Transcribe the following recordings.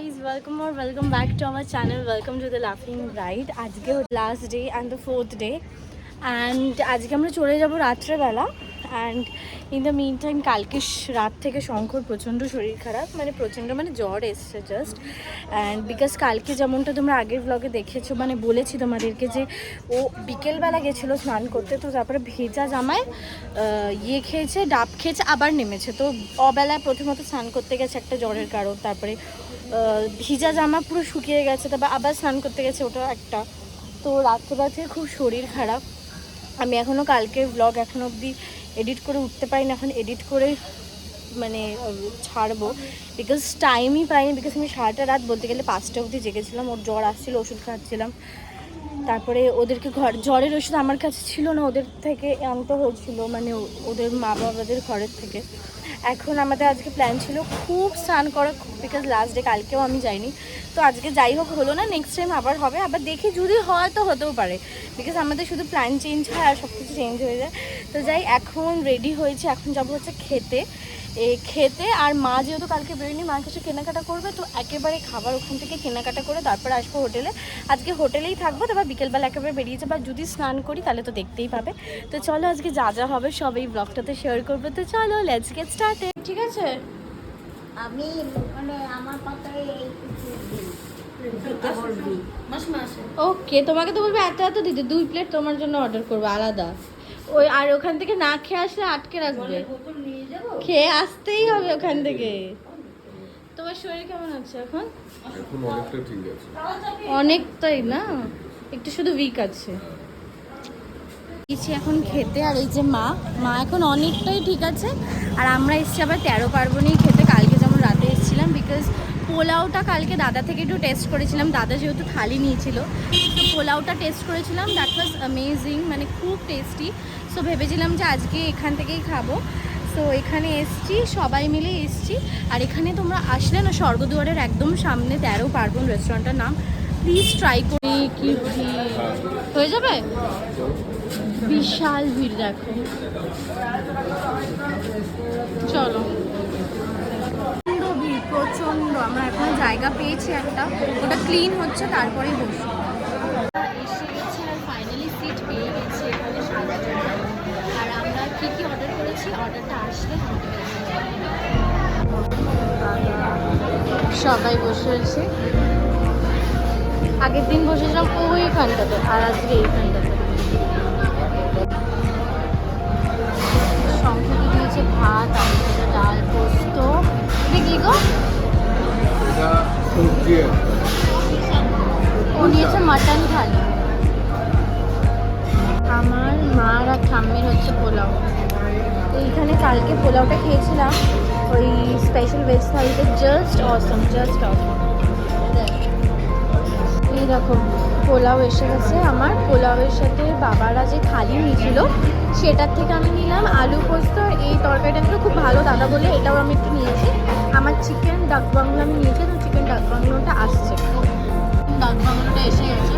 guys, welcome or welcome back to our channel. Welcome to the Laughing Bride. আজকে last day and the fourth day and আজকে আমরা চলে যাব রাত্রেবেলা and in the mean time কালকে রাত থেকে শঙ্কর প্রচণ্ড শরীর খারাপ মানে প্রচণ্ড মানে জ্বর এসছে জাস্ট অ্যান্ড বিকজ কালকে যেমনটা তোমরা আগের ব্লগে দেখেছ মানে বলেছি তোমাদেরকে যে ও বিকেলবেলা গেছিল স্নান করতে তো তারপরে ভেজা জামায় ইয়ে খেয়েছে ডাব খেয়েছে আবার নেমেছে তো অবেলায় প্রথমত স্নান করতে গেছে একটা জ্বরের কারণ তারপরে ভিজা জামা পুরো শুকিয়ে গেছে, তারপর আবার স্নান করতে গেছে ওটাও একটা। তো রাত্রে থেকে খুব শরীর খারাপ। আমি এখনও কালকে ব্লগ এখনও অবধি এডিট করে উঠতে পারিনি, এখন এডিট করে মানে ছাড়বো। বিকজ টাইমই পাইনি বিকজ আমি সারাটা রাত বলতে গেলে পাঁচটা অবধি জেগেছিলাম, ওর জ্বর আসছিল, ওষুধ খাচ্ছিলাম। তারপরে ওদেরকে ঘর, জ্বরের ওষুধ আমার কাছে ছিল না, ওদের থেকে আনতে হয়েছিল মানে ওদের মা বাবাদের ঘরের থেকে। এখন আমাদের আজকে প্ল্যান ছিল খুব স্নান করা বিকজ লাস্ট ডে কালকেও আমি যাইনি। তো আজকে যাই হোক, হলো না নেক্সট টাইম আবার হবে। আবার দেখি, যদি হয় তো হতেও পারে। বিকজ আমাদের শুধু প্ল্যান চেঞ্জ হয় আর সব কিছু চেঞ্জ হয়ে যায়। তো যাই, এখন রেডি হয়েছে, এখন যাব হচ্ছে খেতে। খেতে। আর মা যেহেতু কালকে বেরোয়নি মা কিছু কেনাকাটা করবে তো একেবারে খাবার ওখান থেকে কেনাকাটা করে তারপর আসব হোটেলে আজকে হোটেলেই থাকব তারপর বিকেলবেলা একেবারে বেরিয়ে যাব। আর যদি স্নান করি তাহলে তো দেখতেই পাবে। তো চলো আজকে যা যা হবে সব এই ব্লগটাতে শেয়ার করব। তো চলো লেটস গেট স্টার্টেড ঠিক আছে? আমি মানে আমার পাতায় এই ওকে তোমাকে তো বলবে এত এত দিতে। দুই প্লেট তোমার জন্য অর্ডার করব আলাদা। ওই আর ওখান থেকে না খেয়ে আসলে আটকে রাখবে। খেয়ে আসতেই হবে ওখান থেকে। তোমার শরীর কেমন আছে এখন? এখন অনেকটা ঠিক আছে। অনেকটাই না? একটু শুধু উইক আছে। এখন খেতে আর এই যে মা মা এখন অনেকটাই ঠিক আছে। আর আমরা এসছি আবার তেরো পার্বণেই খেতে। কালকে যেমন রাতে এসেছিলাম বিকজ পোলাওটা কালকে দাদা থেকে একটু টেস্ট করেছিলাম। দাদা যেহেতু থালি নিয়েছিল তো পোলাওটা টেস্ট করেছিলাম। দ্যাট ওয়াজ অ্যামেজিং মানে খুব টেস্টি সো ভেবেছিলাম যে আজকে এখান থেকেই খাব। সো এখানে এসছি সবাই মিলে এসছি। আর এখানে তোমরা আসলে না স্বর্গদুয়ারের একদম সামনে তেরো পার্বণ রেস্টুরেন্টের নাম। প্লিজ ট্রাই করি কি হয়ে যাবে? বিশাল ভিড় দেখো। চলো। প্রচণ্ড ভিড় প্রচণ্ড। আমরা এখন জায়গা পেয়েছি একটা। ওটা ক্লিন হচ্ছে তারপরেই বসবো। এসে গেছি আর ফাইনালি সিট পেয়ে গেছি এখানে সাজার জন্য আর আমরা কি কি অর্ডার করেছি অর্ডারটা আসলে সবাই বসে রয়েছে। আগের দিন বসেছিলাম ওইখানটাতে আর আজকে এইখানটাতে। সংখ্যাটি দিয়েছে? ভাত আলু ডাল পোস্ত। কি গো? আছে ও নিয়েছে মাটন থালি। আমার মার আর ঠাম্মির হচ্ছে পোলাও। এইখানে কালকে পোলাওটা খেয়েছিলাম। ওই স্পেশাল ভেজ থালিতে জাস্ট অসম জাস্ট অসম এই পোলাও এসে গেছে। আমার পোলাওয়ের সাথে বাবারা যে থালি নিয়েছিল, সেটার থেকে আমি নিলাম আলু পোস্ত। এই তরকারিটা কিন্তু খুব ভালো দাদা বলে, এটাও আমি একটু নিয়েছি। আমার চিকেন ডাক বাংলো আমি নিয়েছি, তো চিকেন ডাক বাংলোটা আসছে। ডাক বাংলোটা এসে গেছে।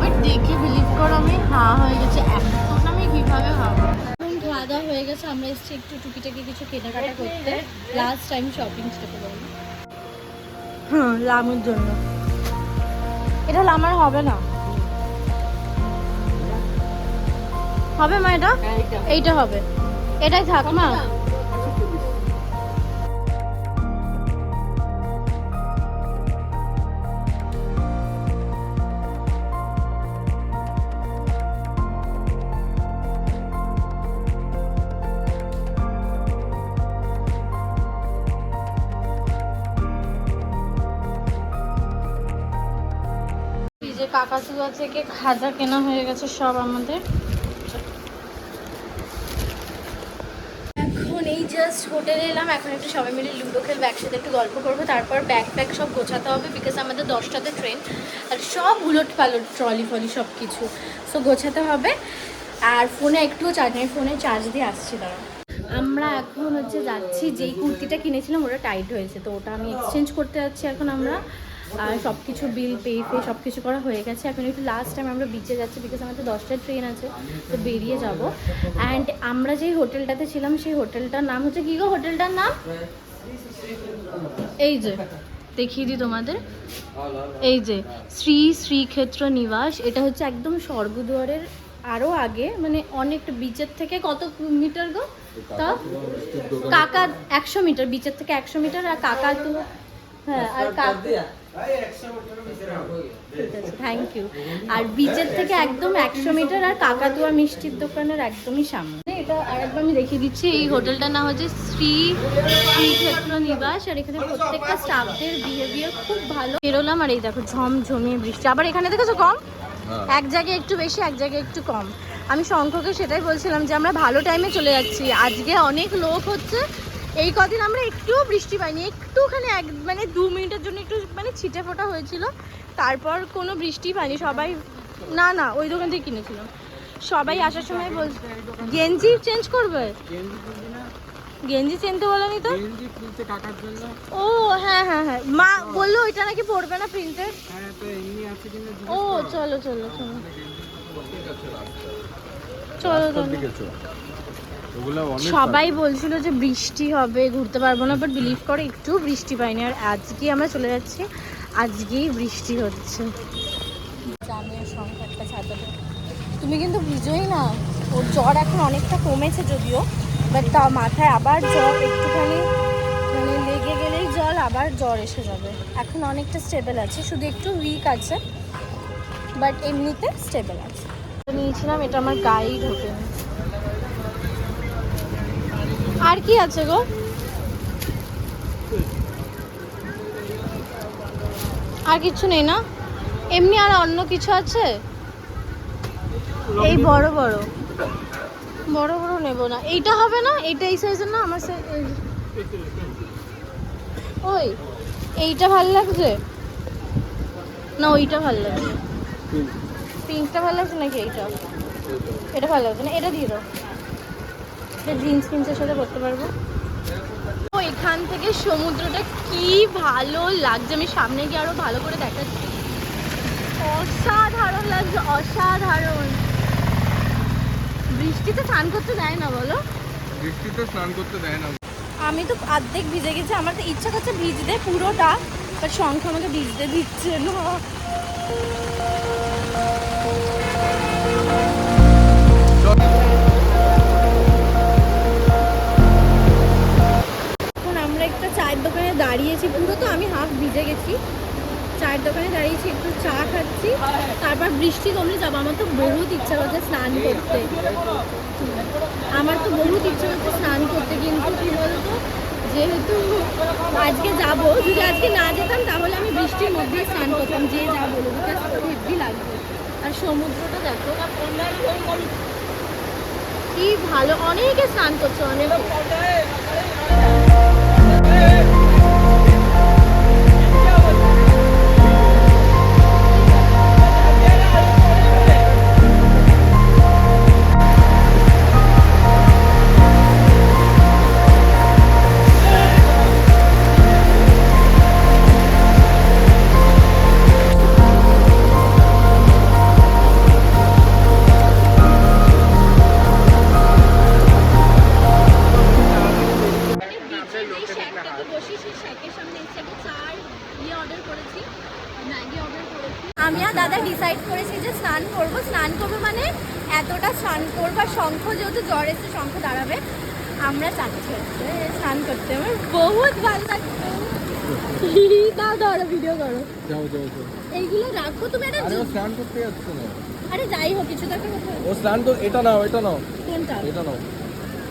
বাট দেখে বিলিভ করো আমি, হা হয়ে গেছে। এতটা আমি কীভাবে এখন খাওয়া দাওয়া হয়ে গেছে আমরা এসেছি একটু টুকিটাকি কিছু কেনাকাটা করতে। লাস্ট টাইম শপিং স্টপে করব। হ্যাঁ লামুর জন্য। এটা লামার হবে না। হবে মা এটা? এইটা হবে। এটাই থাক মা। থেকে খাজা কেনা হয়ে গেছে সব আমাদের। এখন এই জাস্ট হোটেলে এলাম, এখন একটু সবাই মিলে লুডো খেলব, একসাথে একটু গল্প করব, তারপর ব্যাগ প্যাক সব গোছাতে হবে বিকজ আমাদের দশটাতে ট্রেন আর সব উলট পালট ট্রলি ফলি সব কিছু সো গোছাতে হবে, আর ফোনে একটুও চার্জ নেই ফোনে চার্জ দিয়ে আসছি দাঁড়া আমরা এখন হচ্ছে যাচ্ছি, যেই কুর্তিটা কিনেছিলাম, ওটা টাইট হয়েছে, তো ওটা আমি এক্সচেঞ্জ করতে যাচ্ছি এখন আমরা। আর সব কিছু বিল পে ফে সব কিছু করা হয়ে গেছে। এখন একটু লাস্ট টাইম আমরা বিচে যাচ্ছি বিকজ আমাদের দশটার ট্রেন আছে, তো বেরিয়ে যাব। অ্যান্ড আমরা যেই হোটেলটাতে ছিলাম, সেই হোটেলটার নাম হচ্ছে কী গো? হোটেলটার নাম? এই যে, দেখিয়ে দিই তোমাদের। এই যে, শ্রী শ্রীক্ষেত্র নিবাস, এটা হচ্ছে একদম স্বর্গদুয়ারের আরও আগে মানে অনেকটা বিচের থেকে কত মিটার গো? তা? কাকা একশো মিটার বিচের থেকে একশো মিটার আর কাকা তো হ্যাঁ আর কাকা থ্যাংক ইউ আর বিচের থেকে একদম একশো মিটার আর কাকাতুয়া মিষ্টির দোকানের একদমই সামনে। এটা আরেকবার আমি দেখিয়ে দিচ্ছি এই হোটেলটার নাম হচ্ছে শ্রী শ্রীক্ষেত্র নিবাস। আর এখানে প্রত্যেকটা স্টাফদের বিহেভিয়ার খুব ভালো। বেরোলাম আর এই দেখো ঝমঝমিয়ে বৃষ্টি। আবার এখানে দেখেছ কম? হ্যাঁ। এক জায়গায় একটু বেশি এক জায়গায় একটু কম। আমি শঙ্খকে সেটাই বলছিলাম যে আমরা ভালো টাইমে চলে যাচ্ছি। আজকে অনেক লোক হচ্ছে এই কদিন আমরা একটুও বৃষ্টি পাইনি, একটুখানি এক মানে দু মিনিটের জন্য একটু মানে ছিটে ফোটা হয়েছিল। তারপর কোনো বৃষ্টি পাইনি, সবাই, না না, ওই দোকান থেকে কিনেছিলাম সবাই আসার সময় বল, গেঞ্জি চেঞ্জ করবে? গেঞ্জি চেনতে বলেনি তো? ও হ্যাঁ হ্যাঁ হ্যাঁ মা বলল ওইটা নাকি পড়বে না প্রিন্টের ও, চলো চলো চলো। চলো চলো। সবাই বলছিল যে বৃষ্টি হবে ঘুরতে পারব না বাট বিলিভ করে একটু বৃষ্টি পাইনি। আর আজকে আমরা চলে যাচ্ছি আজকেই বৃষ্টি হচ্ছে। তুমি কিন্তু ভিজোই না ওর জ্বর এখন অনেকটা কমেছে যদিও বাট তা মাথায় আবার জ্বর একটুখানি মানে লেগে গেলেই জল আবার জ্বর এসে যাবে। এখন অনেকটা স্টেবল আছে শুধু একটু উইক আছে বাট এমনিতে স্টেবল আছে। নিয়েছিলাম এটা আমার গায়েই ঢোকেনি আর কি আছে গো? আর কিছু নেই না? এমনি আর অন্য কিছু আছে? এই বড় বড়। বড় বড় নেব না। এইটা হবে না? এইটা এই সাইজের না? আমার ওই এইটা ভালো লাগছে? না ওইটা ভালো লাগছে। পিঙ্কটা ভালো লাগছে নাকি এইটা? এটা ভালো লাগছে না? এটা দিয়ে দাও। জিন্স ফিন্সের সাথে করতে পারব? ও এখান থেকে সমুদ্রটা কি ভালো লাগছে? আমি সামনে গিয়ে আরও ভালো করে দেখাচ্ছি। অসাধারণ লাগছে অসাধারণ। বৃষ্টিতে স্নান করতে যায় না বলো? বৃষ্টিতে স্নান করতে দেয় না। আমি তো অর্ধেক ভিজে গেছি আমার তো ইচ্ছা করছে ভিজতে পুরোটা বাট শঙ্খ আমাকে ভিজতে দিচ্ছে না। চায়ের দোকানে দাঁড়িয়েছি, পুরো তো আমি হাফ ভিজে গেছি। চায়ের দোকানে দাঁড়িয়েছি, একটু চা খাচ্ছি, তারপর বৃষ্টি কমলে যাব। আমার তো বহুত ইচ্ছা করছে স্নান করতে। আমার তো বহুত ইচ্ছা করছে স্নান করতে, কিন্তু কি বলতো, যেহেতু আজকে যাব, যদি আজকে না যেতাম, তাহলে আমি বৃষ্টির মধ্যে স্নান করতাম, যে যা বলব হেভি লাগবে। আর সমুদ্রটা দেখো, কি ভালো, অনেকে স্নান করছে, অনেকে। আর দাদা ডিসাইড করেছি যে স্নান করব। স্নান করব মানে এতটা স্নান করব আর শঙ্খ যেহেতু জ্বর এসে শঙ্খ দাঁড়াবে। আমরা চাচ্ছি স্নান করতে। আমার বহুত ভালো লাগছে। দাও দাও ভিডিও করো। যাও যাও এইগুলো রাখো তুমি স্নান করতে যাচ্ছে না। আরে যাই হোক কিছু তো ও স্নান তো এটা নাও এটা নাও। কোনটা? এটা নাও।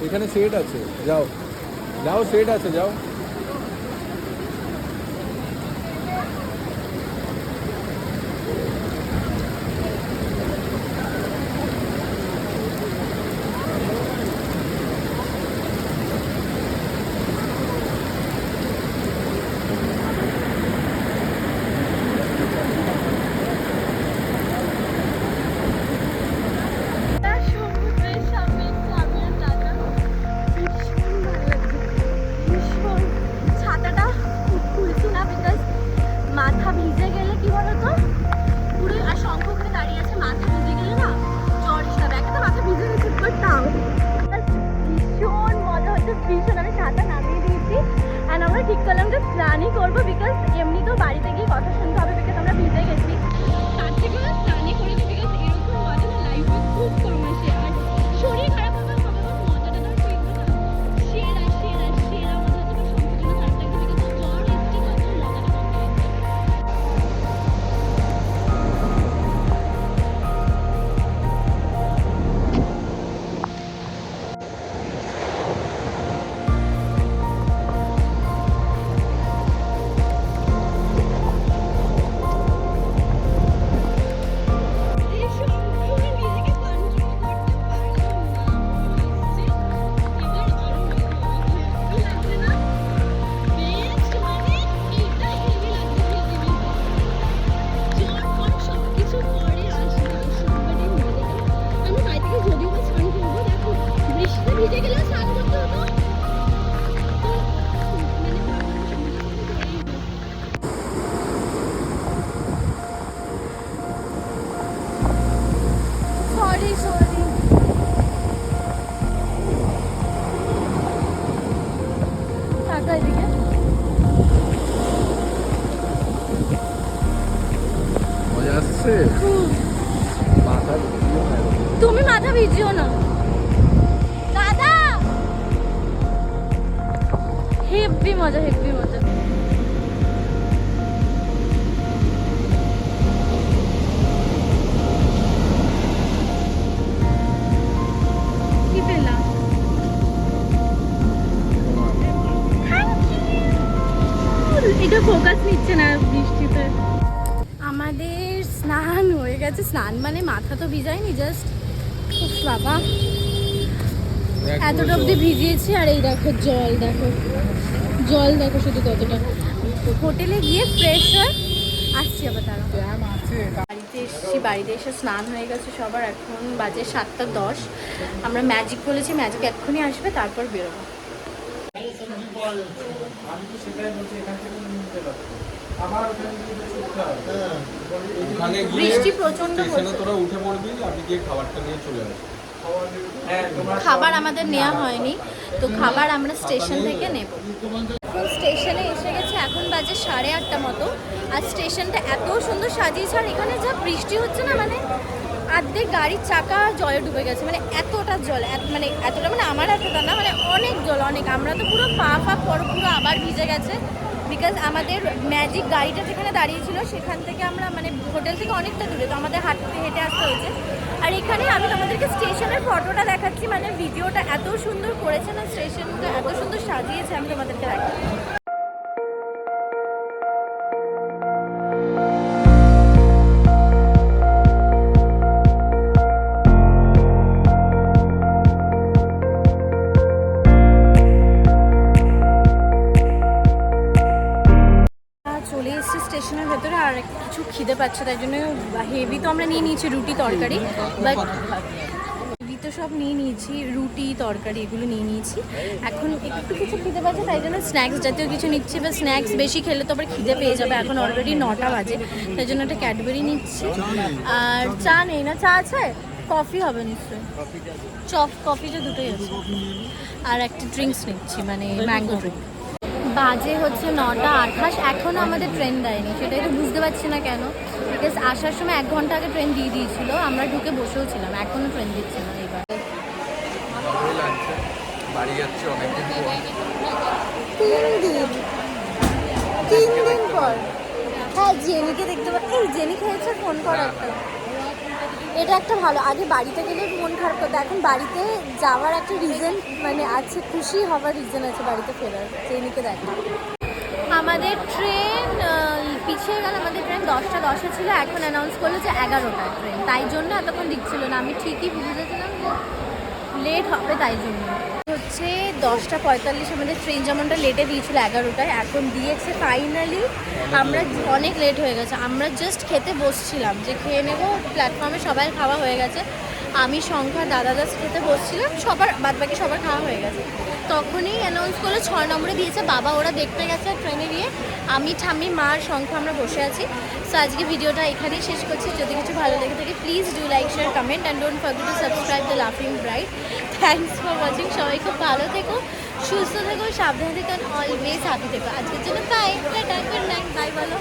এখানে সেট আছে। যাও। যাও সেট আছে যাও। এরকম। তুমি মাথা ভিজিও না। দাদা! হেব্বি মজা হেব্বি মজা। এটা ফোকাস নিচ্ছে না গেছে স্নান মানে মাথা তো ভিজায়নি জাস্ট বাবা। এতটা অবধি ভিজিয়েছি আর এই দেখো জল দেখো। জল দেখো শুধু কতটা হোটেলে গিয়ে ফ্রেশ হয়ে আসছি আবার তারা। বাড়িতে এসেছি বাড়িতে এসে স্নান হয়ে গেছে সবার এখন বাজে সাতটা দশ। আমরা ম্যাজিক বলেছি ম্যাজিক এক্ষুনি আসবে তারপর বেরোবো। ওখানে বৃষ্টি প্রচণ্ড স্টেশনে হচ্ছে। তোরা উঠে পড়বি আমি গিয়ে খাবারটা নিয়ে চলে আসবি। খাবার আমাদের নেওয়া হয়নি তো খাবার আমরা স্টেশন থেকে নেব। স্টেশনে এসে গেছে এখন বাজে সাড়ে আটটা মতো। আর স্টেশনটা এত সুন্দর সাজিয়েছে আর এখানে যা বৃষ্টি হচ্ছে না মানে আর্ধেক গাড়ির চাকা জলে ডুবে গেছে মানে এতটা জল এত- মানে এতটা মানে আমার এতটা না মানে অনেক জল অনেক। আমরা তো পুরো পা ফা পর পুরো আবার ভিজে গেছে। বিকজ আমাদের ম্যাজিক গাড়িটা যেখানে দাঁড়িয়েছিল, সেখান থেকে আমরা মানে হোটেল থেকে অনেকটা দূরে, তো আমাদের হাঁটতে হেঁটে আসতে হয়েছে। আর এখানে আমি তোমাদেরকে স্টেশনের ফটোটা দেখাচ্ছি মানে ভিডিওটা এত সুন্দর করেছে না, স্টেশনটা এত সুন্দর সাজিয়েছে, আমি তোমাদেরকে দেখাচ্ছি। চলে এসেছি স্টেশনের ভেতরে আর কিছু খিদে পাচ্ছে তাই জন্য হেভি তো আমরা নিয়ে নিয়েছি রুটি তরকারি বাট হেভি তো সব নিয়ে নিয়েছি রুটি তরকারি এগুলো নিয়ে নিয়েছি। এখন একটু কিছু খিদে পাচ্ছে তাই জন্য স্ন্যাক্স জাতীয় কিছু নিচ্ছি বা স্ন্যাক্স বেশি খেলে তো আবার খিদে পেয়ে যাবে এখন অলরেডি নটা বাজে তাই জন্য একটা ক্যাডবেরি নিচ্ছি। আর চা নেই না চা আছে? কফি হবে নিশ্চয়ই। চপ কফিটা দুটোই আছে। আর একটা ড্রিঙ্কস নিচ্ছি মানে ম্যাঙ্গো ড্রিঙ্ক বাজে হচ্ছে নটা আঠাশ এখনও আমাদের ট্রেন দেয়নি। সেটাই তো বুঝতে পারছি না কেন। বিকজ আসার সময় এক ঘণ্টা আগে ট্রেন দিয়ে দিয়েছিল আমরা ঢুকে বসেও ছিলাম এখনও ট্রেন দিচ্ছে না বাড়ি যাচ্ছি অনেকদিন তিন দিন। পর। হ্যাঁ জেনিকে দেখতে পাচ্ছি এই জেনি খেয়েছে ফোন কর একটা। এটা একটা ভালো, আগে বাড়িতে গেলে মন খারাপ করতো, এখন বাড়িতে যাওয়ার একটা রিজন মানে আছে, খুশি হওয়ার রিজন আছে বাড়িতে ফেরার, ট্রেনিকে দেখা। আমাদের ট্রেন পিছিয়ে গেল, আমাদের ট্রেন দশটা, দশে ছিল, এখন অ্যানাউন্স করল যে এগারোটা ট্রেন, তাই জন্য এতক্ষণ দিচ্ছিল না, আমি ঠিকই বুঝেছিলাম যে লেট হবে তাই জন্য। হচ্ছে দশটা পঁয়তাল্লিশ আমাদের ট্রেন যেমনটা লেটে দিয়েছিল এগারোটায় এখন দিয়েছে ফাইনালি আমরা অনেক লেট হয়ে গেছে। আমরা জাস্ট খেতে বসছিলাম যে খেয়ে নেব প্ল্যাটফর্মে সবাই খাওয়া হয়ে গেছে। আমি সংখ্যা দাদা দাস খেতে বসছিলাম, সবার বাদ বাকি সবার খাওয়া হয়ে গেছে। তখনই অ্যানাউন্স করল, ছয় নম্বরে দিয়েছে, বাবা ওরা দেখতে গেছে ট্রেনে গিয়ে। আমি, ঠাম্মি মার সংখ্যা আমরা বসে আছি। সো আজকে ভিডিওটা এখানেই শেষ করছি। যদি কিছু ভালো লেগে থাকে please do like share comment and don't forget to subscribe the লাফিং ব্রাইট থ্যাংকস ফর ওয়াচিং সবাই খুব ভালো থেকো, সুস্থ থেকো, সাবধানে থেকো অলওয়েজ হ্যাপি থেকো। আজকের জন্য bye tata good night bye বলো।